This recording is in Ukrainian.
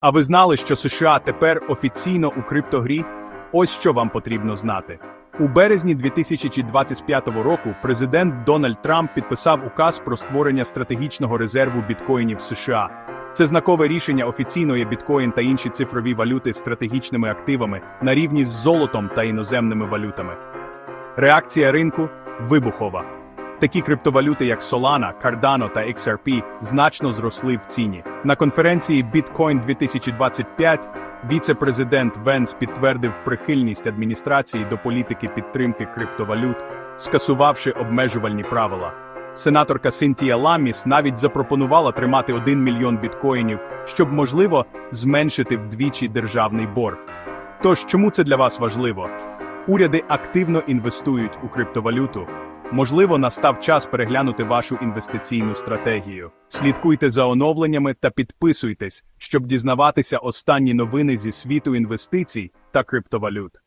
А ви знали, що США тепер офіційно у криптогрі? Ось що вам потрібно знати. У березні 2025 року президент Дональд Трамп підписав указ про створення стратегічного резерву біткоїнів США. Це знакове рішення офіційно є біткоін та інші цифрові валюти стратегічними активами на рівні з золотом та іноземними валютами. Реакція ринку вибухова. Такі криптовалюти, як Solana, Cardano та XRP, значно зросли в ціні. На конференції Bitcoin 2025 віце-президент Венс підтвердив прихильність адміністрації до політики підтримки криптовалют, скасувавши обмежувальні правила. Сенаторка Синтія Ламіс навіть запропонувала тримати 1 мільйон біткоїнів, щоб, можливо, зменшити вдвічі державний борг. Тож, чому це для вас важливо? Уряди активно інвестують у криптовалюту. Можливо, настав час переглянути вашу інвестиційну стратегію. Слідкуйте за оновленнями та підписуйтесь, щоб дізнаватися останні новини зі світу інвестицій та криптовалют.